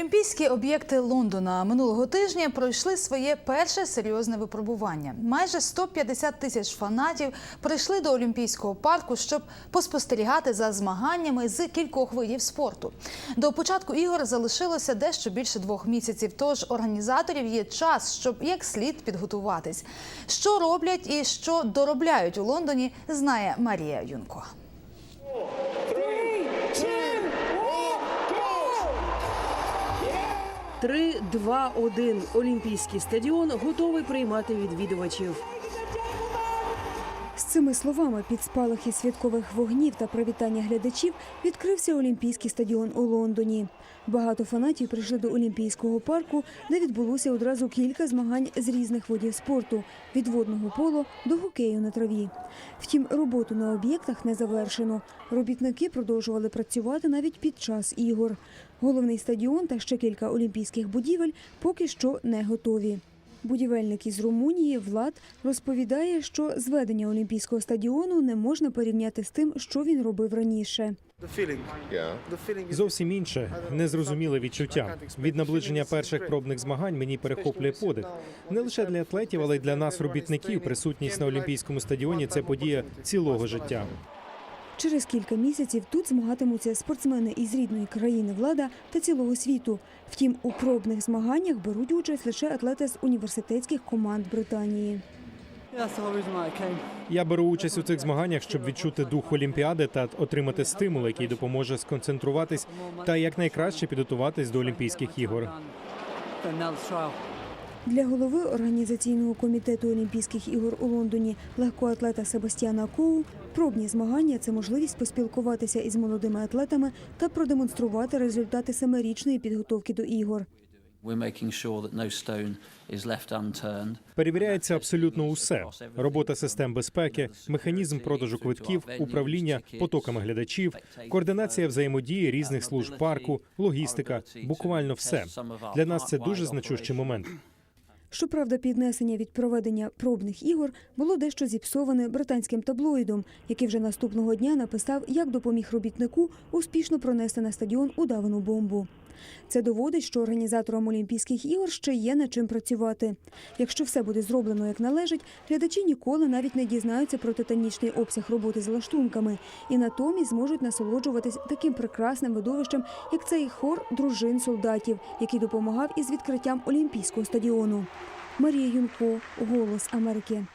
Олімпійські об'єкти Лондона минулого тижня пройшли своє перше серйозне випробування. Майже 150 тисяч фанатів прийшли до Олімпійського парку, щоб поспостерігати за змаганнями з кількох видів спорту. До початку ігор залишилося дещо більше двох місяців. Тож організаторів є час, щоб як слід підготуватись. Що роблять і що доробляють у Лондоні, знає Марія Юнко. Три, два, один. Олімпійський стадіон готовий приймати відвідувачів. З цими словами під спалахи святкових вогнів та привітання глядачів відкрився Олімпійський стадіон у Лондоні. Багато фанатів прийшли до Олімпійського парку, де відбулося одразу кілька змагань з різних видів спорту від водного поло до хокею на траві. Втім, роботу на об'єктах не завершено. Робітники продовжували працювати навіть під час ігор. Головний стадіон та ще кілька олімпійських будівель поки що не готові. Будівельник із Румунії Влад розповідає, що зведення Олімпійського стадіону не можна порівняти з тим, що він робив раніше. Зовсім інше, незрозуміле відчуття. Від наближення перших пробних змагань мені перехоплює подих. Не лише для атлетів, але й для нас, робітників. Присутність на олімпійському стадіоні це подія цілого життя. Через кілька місяців тут змагатимуться спортсмени із рідної країни влада та цілого світу. Втім, у пробних змаганнях беруть участь лише атлети з університетських команд Британії. Я беру участь у цих змаганнях, щоб відчути дух Олімпіади та отримати стимул, який допоможе сконцентруватись та якнайкраще підготуватись до Олімпійських ігор. Для голови організаційного комітету Олімпійських ігор у Лондоні легкоатлета Себастьяна Коу пробні змагання це можливість поспілкуватися із молодими атлетами та продемонструвати результати семирічної підготовки до ігор. Перевіряється абсолютно усе: робота систем безпеки, механізм продажу квитків, управління потоками глядачів, координація взаємодії різних служб парку, логістика, буквально все. Для нас це дуже значущий момент. Щоправда, піднесення від проведення пробних ігор було дещо зіпсоване британським таблоїдом, який вже наступного дня написав, як допоміг робітнику успішно пронести на стадіон удавану бомбу. Це доводить, що організаторам Олімпійських ігор ще є над чим працювати. Якщо все буде зроблено як належить, глядачі ніколи навіть не дізнаються про титанічний обсяг роботи з лаштунками і натомість зможуть насолоджуватись таким прекрасним видовищем, як цей хор дружин солдатів, який допомагав із відкриттям Олімпійського стадіону. Марія Юнко, Голос Америки.